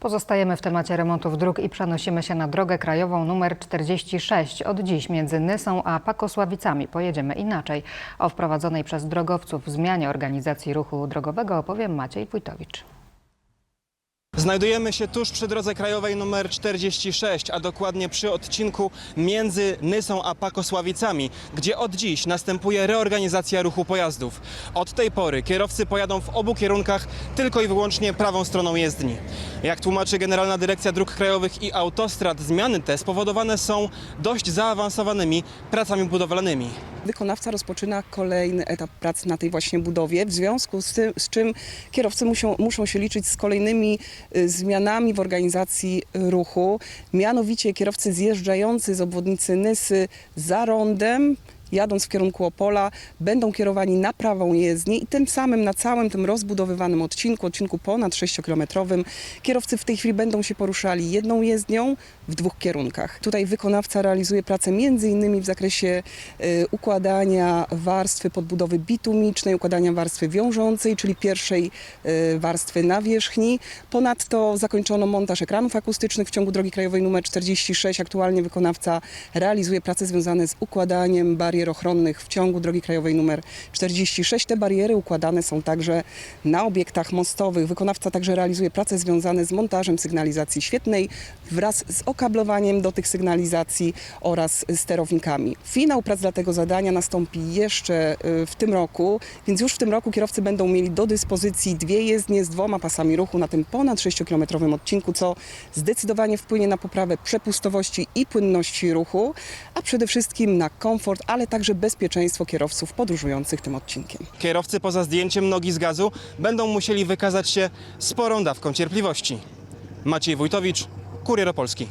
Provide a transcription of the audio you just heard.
Pozostajemy w temacie remontów dróg i przenosimy się na drogę krajową numer 46. Od dziś między Nysą a Pakosławicami pojedziemy inaczej. O wprowadzonej przez drogowców zmianie organizacji ruchu drogowego opowie Maciej Wójtowicz. Znajdujemy się tuż przy drodze krajowej nr 46, a dokładnie przy odcinku między Nysą a Pakosławicami, gdzie od dziś następuje reorganizacja ruchu pojazdów. Od tej pory kierowcy pojadą w obu kierunkach tylko i wyłącznie prawą stroną jezdni. Jak tłumaczy Generalna Dyrekcja Dróg Krajowych i Autostrad, zmiany te spowodowane są dość zaawansowanymi pracami budowlanymi. Wykonawca rozpoczyna kolejny etap prac na tej właśnie budowie, w związku z, tym, z czym kierowcy muszą, się liczyć z kolejnymi zmianami w organizacji ruchu. Mianowicie kierowcy zjeżdżający z obwodnicy Nysy za rondem, jadąc w kierunku Opola, będą kierowani na prawą jezdnię i tym samym na całym tym rozbudowywanym odcinku, odcinku ponad 6-kilometrowym, kierowcy w tej chwili będą się poruszali jedną jezdnią w dwóch kierunkach. Tutaj wykonawca realizuje pracę innymi w zakresie y, układania warstwy podbudowy bitumicznej, układania warstwy wiążącej, czyli pierwszej y, warstwy nawierzchni. Ponadto zakończono montaż ekranów akustycznych w ciągu drogi krajowej nr 46. Aktualnie wykonawca realizuje prace związane z układaniem barier ochronnych w ciągu drogi krajowej nr 46. Te bariery układane są także na obiektach mostowych. Wykonawca także realizuje prace związane z montażem sygnalizacji świetnej wraz z okablowaniem do tych sygnalizacji oraz sterownikami. Finał prac dla tego zadania nastąpi jeszcze y, w tym roku, więc już w tym roku kierowcy będą mieli do dyspozycji dwie jezdnie z dwoma pasami ruchu na tym ponad 6-kilometrowym odcinku, co zdecydowanie wpłynie na poprawę przepustowości i płynności ruchu, a przede wszystkim na komfort, ale także bezpieczeństwo kierowców podróżujących tym odcinkiem. Kierowcy poza zdjęciem nogi z gazu będą musieli wykazać się sporą dawką cierpliwości. Maciej Wójtowicz, Kurier Opolski.